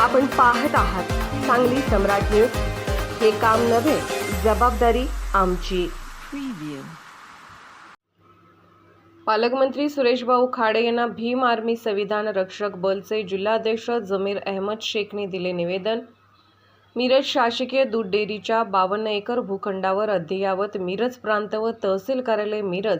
आपण पाहत आहात सांगली सम्राट न्यूज. हे काम नव्हे जबाबदारी आमची. पालकमंत्री सुरेशभाऊ खाडे यांना भीम आर्मी संविधान रक्षक बलचे जिल्हाध्यक्ष जमीर अहमद शेखने दिले निवेदन. मिरज शासकीय दूध डेअरीच्या बावन्न एकर भूखंडावर अद्ययावत मिरज प्रांत व तहसील कार्यालय मिरज.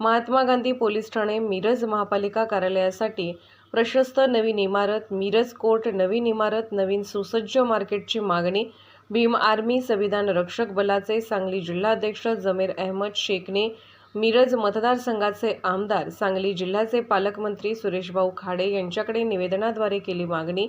महात्मा गांधी पोलीस ठाणे मिरज महापालिका कार्यालयासाठी प्रशस्त नवीन इमारत मिरज कोर्ट नवीन इमारत नवीन सुसज्ज मार्केटची मागणी भीम आर्मी संविधान रक्षक बलाचे सांगली जिल्हाध्यक्ष जमीर अहमद शेखने मिरज मतदारसंघाचे आमदार सांगली जिल्ह्याचे पालकमंत्री सुरेशभाऊ खाडे यांच्याकडे निवेदनाद्वारे केली मागणी.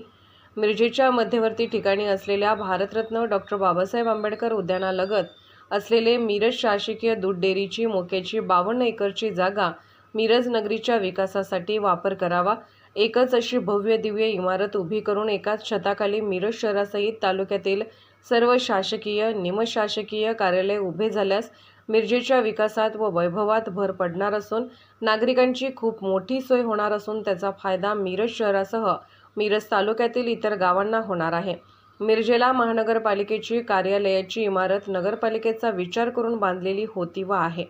मिरजेच्या मध्यवर्ती ठिकाणी असलेल्या भारतरत्न डॉक्टर बाबासाहेब आंबेडकर उद्यानालगत असलेले मिरज शासकीय दूध डेअरीची मोक्याची बावन्न एकरची जागा मिरज नगरीच्या विकासासाठी वापर करावा एकच अशी भव्य दिव्य इमारत उभी करून एकाच छताखाली मिरज शहरासहित तालुक्यातील सर्व शासकीय निमशासकीय कार्यालय उभे झाल्यास मिरजेच्या विकासात व वैभवात भर पडणार असून नागरिकांची खूप मोठी सोय होणार असून त्याचा फायदा मिरज शहरासह मिरज तालुक्यातील इतर गावांना होणार आहे. मिरजेला महानगरपालिकेची कार्यालयाची इमारत नगरपालिकेचा विचार करून बांधलेली होती व आहे.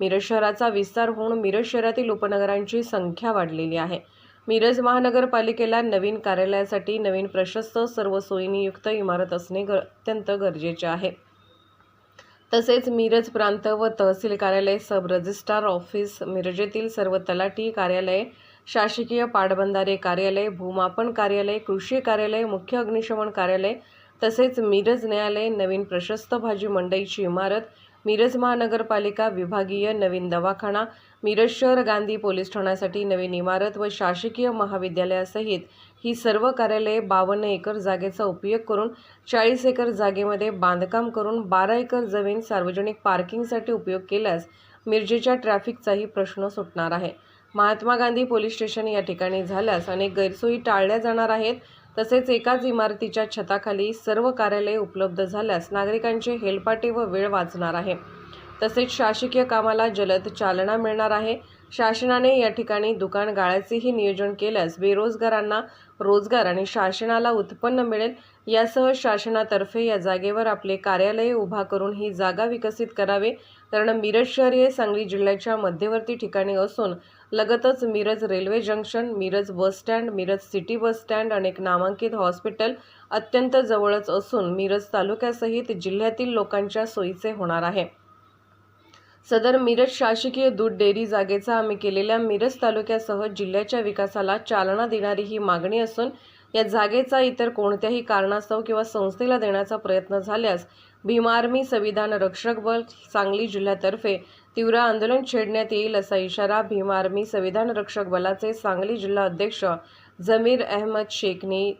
मिरज शहराचा विस्तार होऊन मिरज शहरातील उपनगरांची संख्या वाढलेली आहे. मिरज महानगरपालिकेला नवीन कार्यालयासाठी नवीन प्रशस्त सर्व सोयीनियुक्त इमारत असणे ग अत्यंत गरजेचे आहे. तसेच मिरज प्रांत व तहसील कार्यालय सब रजिस्ट्रार ऑफिस मिरजेतील सर्व तलाठी कार्यालये शासकीय पाटबंधारे कार्यालय भूमापन कार्यालय कृषी कार्यालय मुख्य अग्निशमन कार्यालय तसेच मिरज न्यायालय नवीन प्रशस्त भाजी मंडईची इमारत मिरज महानगरपालिका विभागीय नवीन दवाखाना मिरज शहर गांधी पोलीस ठाण्यासाठी नवीन इमारत व शासकीय महाविद्यालयासहित ही सर्व कार्यालये बावन्न एकर जागेचा उपयोग करून चाळीस एकर जागेमध्ये बांधकाम करून बारा एकर जमीन सार्वजनिक पार्किंगसाठी उपयोग केल्यास मिरजेच्या ट्रॅफिकचाही प्रश्न सुटणार आहे. महात्मा गांधी पोलीस स्टेशन या ठिकाणी झाल्यास अनेक गैरसोयी टाळल्या जाणार आहेत. तसेच एकाच इमारतीच्या छताखाली सर्व कार्यालये उपलब्ध झाल्यास नागरिकांचे हेलपाटे व वेळ वाचणार आहे. तसेच शासकीय कामाला जलद चालना मिळणार आहे. शासनाने या ठिकाणी दुकान गाळ्याचेही नियोजन केल्यास बेरोजगारांना रोजगार आणि शासनाला उत्पन्न मिळेल. यासह शासनातर्फे या जागेवर आपले कार्यालय उभा करून ही जागा विकसित करावे. कारण मिरज शहर हे सांगली जिल्ह्याच्या मध्यवर्ती ठिकाणी असून लगतच Miraj railway junction Miraj bus stand Miraj city bus stand अनेक नामांकित हॉस्पिटल अत्यंत जवळच असून मिरज तालुक्यासहित जिल्ह्यातील लोकांच्या सोयीचे होणार आहे. सदर मिरज शासकीय दूध डेअरी जागेचा आम्ही केलेल्या मिरज तालुक्यासह जिल्ह्याच्या विकासाला चालना देणारी ही मागणी असून या जागेचा इतर कोणत्याही कारणास्तव किंवा संस्थेला देण्याचा प्रयत्न झाल्यास भीम आर्मी संविधान रक्षक बल सांगली जिल्ह्यातर्फे तीव्र आंदोलन छेडण्यात येईल असा इशारा भीम आर्मी संविधान रक्षक बलाचे सांगली जिल्हा अध्यक्ष जमीर अहमद शेखनी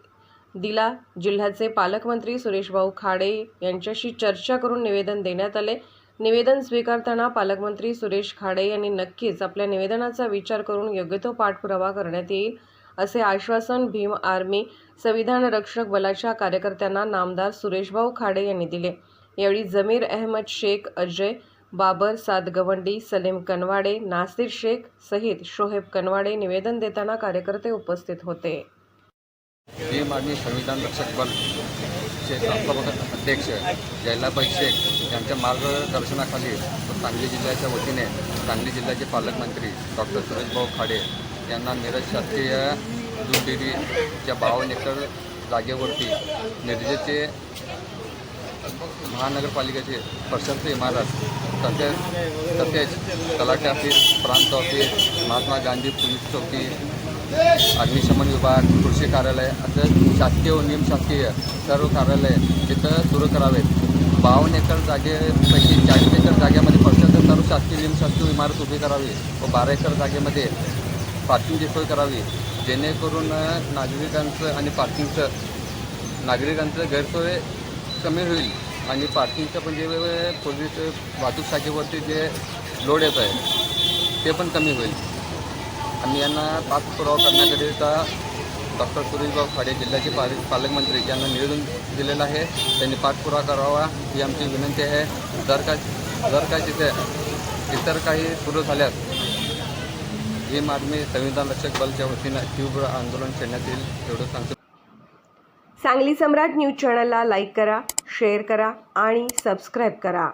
दिला. जिल्ह्याचे पालकमंत्री सुरेशभाऊ खाडे यांच्याशी चर्चा करून निवेदन देण्यात आले. निवेदन स्वीकारताना पालकमंत्री सुरेश खाडे यांनी नक्कीच आपल्या निवेदनाचा विचार करून योग्य तो पाठपुरावा करण्यात येईल. असे आश्वासन भीम आर्मी संविधान रक्षक बलाच्या कार्यकर्त्यांना नामदार सुरेशभाऊ खाडे यांनी दिले. यावेळी जमीर अहमद शेख अजय बाबर सातगवंडी सलीम कनवाडे नासिर शेख सहित शोहेब कनवाडे निवेदन देताना कार्यकर्ते उपस्थित होते. भीम आर्मी संविधान रक्षक बलचे संस्थापक अध्यक्ष जैलाबाई शेख यांच्या मार्गदर्शनाखाली सांगली जिल्ह्याच्या वतीने सांगली जिल्ह्याचे पालकमंत्री डॉक्टर सुरेशभाऊ खाडे यांना मिरज शासकीय दूध डेअरीच्या बावन्न एकर जागेवरती मिरजेचे महानगरपालिकेचे प्रशस्त इमारत तसेच तसेच तलाठी ऑफिस प्रांत ऑफिस महात्मा गांधी पोलीस चौकी अग्निशमन विभाग कृषी कार्यालय असं शासकीय व निमशासकीय सर्व कार्यालय तिथं सुरू करावेत. बावन्न एकर जागेपैकी चाळीस एकर जागेमध्ये पक्षाचं सर्व शासकीय निमशासकीय इमारत उभी करावी व बारा एकर जागेमध्ये पार्किंगची सोय करावी जेणेकरून नागरिकांचं आणि पार्किंगचं नागरिकांचं गैरसोय कमी होईल आणि पार्किंगचं पण जे पोलीस वाहतूक शाखेवरती जे लोड येत आहे ते पण कमी होईल. आणि यांना पाठपुरावा करण्याकरिता डॉक्टर सुरेशभाऊ खाडे जिल्ह्याचे पाल पालकमंत्री यांना निवेदन दिलेलं आहे. त्यांनी पाठपुरावा करावा ही आमची विनंती आहे. जर का जर का तिथे इतर काही सुरू झाल्यास भीम आर्मी संविधान रक्षक बलच्या वतीनं तीव्र आंदोलन छेडण्यात येईल एवढं सांगतो. सांगली सम्राट न्यूज चॅनलला लाईक करा शेअर करा आणि सबस्क्राईब करा.